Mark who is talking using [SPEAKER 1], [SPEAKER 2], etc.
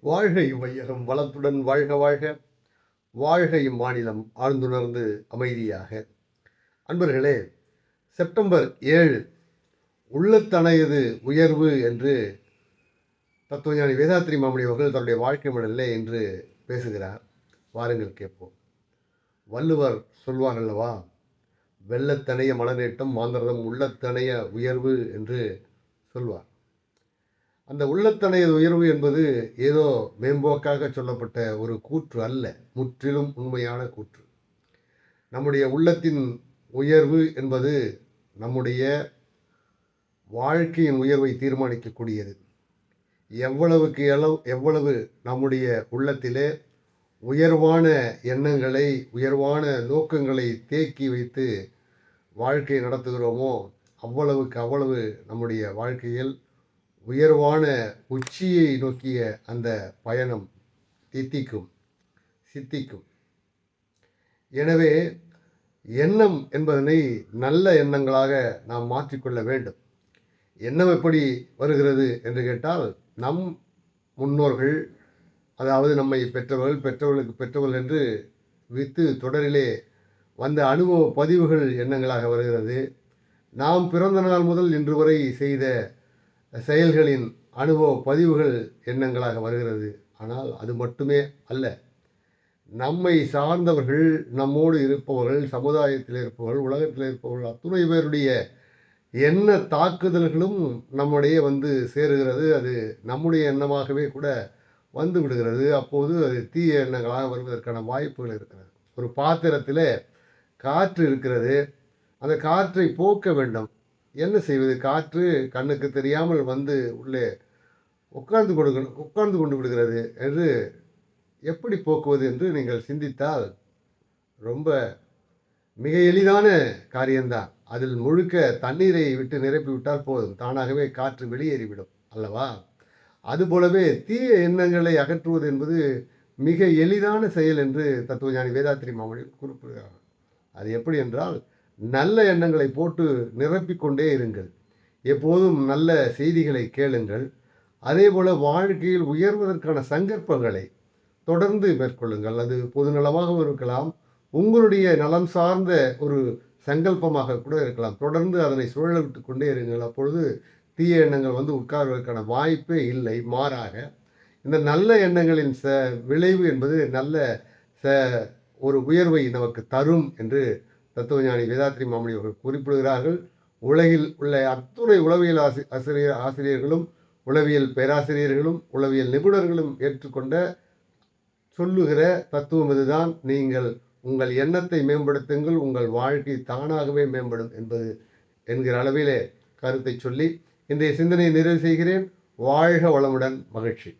[SPEAKER 1] வாழ்கை வையகம் வளத்துடன் வாழ்க வாழ்க. வாழ்கை மாநிலம் ஆழ்ந்துணர்ந்து அமைதியாக. அன்பர்களே செப்டம்பர் ஏழு உள்ளத்தனையது உயர்வு என்று தத்துவஞானி வேதாத்திரி மாமணி அவர்கள் தன்னுடைய வாழ்க்கை மடலில் என்று பேசுகிறார். வாருங்கள் கேட்போம். வள்ளுவர் சொல்வார் அல்லவா? வெள்ளத்தனைய மலநேட்டம் மாந்திரதம் உள்ளத்தனைய உயர்வு என்று சொல்வார். அந்த உள்ளத்தனைய உயர்வு என்பது ஏதோ மேம்போக்காக சொல்லப்பட்ட ஒரு கூற்று அல்ல முற்றிலும் உண்மையான கூற்று. நம்முடைய உள்ளத்தின் உயர்வு என்பது நம்முடைய வாழ்க்கையின் உயர்வை தீர்மானிக்கக்கூடியது. எவ்வளவுக்கு எளவு எவ்வளவு நம்முடைய உள்ளத்திலே உயர்வான எண்ணங்களை உயர்வான நோக்கங்களை தேக்கி வைத்து வாழ்க்கை நடத்துகிறோமோ அவ்வளவுக்கு அவ்வளவு நம்முடைய வாழ்க்கையில் உயர்வான உச்சியை நோக்கிய அந்த பயணம் தித்திக்கும் சித்திக்கும். எனவே எண்ணம் என்பதனை நல்ல எண்ணங்களாக நாம் மாற்றிக்கொள்ள வேண்டும். எண்ணம் எப்படி வருகிறது என்று கேட்டால் நம் முன்னோர்கள் அதாவது நம்மை பெற்றவர்கள் பெற்றவர்களுக்கு பெற்றவர்கள் என்று வித்து தொடரிலே வந்த அனுபவ பதிவுகள் எண்ணங்களாக வருகிறது. நாம் பிறந்த நாள் முதல் இன்று வரை செய்த செயல்களின் அனுபவ பதிவுகள் எண்ணங்களாக வருகிறது. ஆனால் அது மட்டுமே அல்ல. நம்மை சார்ந்தவர்கள் நம்மோடு இருப்பவர்கள் சமுதாயத்தில் இருப்பவர்கள் உலகத்தில் இருப்பவர்கள் அத்துணை பேருடைய என்ன தாக்குதல்களும் நம்முடைய வந்து சேருகிறது. அது நம்முடைய எண்ணமாகவே கூட வந்து விடுகிறது. அப்போது அது தீய எண்ணங்களாக வருவதற்கான வாய்ப்புகள் இருக்கிறது. ஒரு பாத்திரத்தில் காற்று இருக்கிறது. அந்த காற்றை போக்க வேண்டும். என்ன செய்வது? காற்று கண்ணுக்கு தெரியாமல் வந்து உள்ளே உட்கார்ந்து கொடுக்கணும் உட்கார்ந்து கொண்டு விடுகிறது என்று எப்படி போக்குவது என்று நீங்கள் சிந்தித்தால் ரொம்ப மிக எளிதான காரியம்தான். அதில் முழுக்க தண்ணீரை விட்டு நிரப்பி விட்டால் போதும். தானாகவே காற்று வெளியேறிவிடும் அல்லவா? அதுபோலவே தீய எண்ணங்களை அகற்றுவது என்பது மிக எளிதான செயல் என்று தத்துவஞானி வேதாத்திரி மாமணி குறிப்பிடுகிறார் அது எப்படி என்றால் நல்ல எண்ணங்களை போட்டு நிரப்பிக்கொண்டே இருங்கள். எப்போதும் நல்ல செய்திகளை கேளுங்கள். அதே போல் வாழ்க்கையில் உயர்வதற்கான சங்கற்பங்களை தொடர்ந்து மேற்கொள்ளுங்கள். அது பொதுநலமாகவும் இருக்கலாம். உங்களுடைய நலம் சார்ந்த ஒரு சங்கல்பமாக கூட இருக்கலாம். தொடர்ந்து அதனை சுழல விட்டு கொண்டே இருங்கள். அப்பொழுது தீய எண்ணங்கள் வந்து உட்கார்வதற்கான வாய்ப்பே இல்லை. மாறாக இந்த நல்ல எண்ணங்களின் ச விளைவு என்பது நல்ல ச ஒரு உயர்வை நமக்கு தரும் என்று தத்துவஞானி வேதாத்ரி மாமணி அவர்கள் குறிப்பிடுகிறார்கள் உலகில் உள்ள அத்துணை உளவியல் ஆசி ஆசிரியர் ஆசிரியர்களும் உளவியல் பேராசிரியர்களும் உளவியல் நிபுணர்களும் ஏற்றுக்கொண்ட சொல்லுகிற தத்துவம் இதுதான். நீங்கள் உங்கள் எண்ணத்தை மேம்படுத்துங்கள் உங்கள் வாழ்க்கை தானாகவே மேம்படும் என்பது என்கிற அளவிலே கருத்தை சொல்லி இன்றைய சிந்தனையை நிறைவு செய்கிறேன். வாழ்க வளமுடன். மகிழ்ச்சி.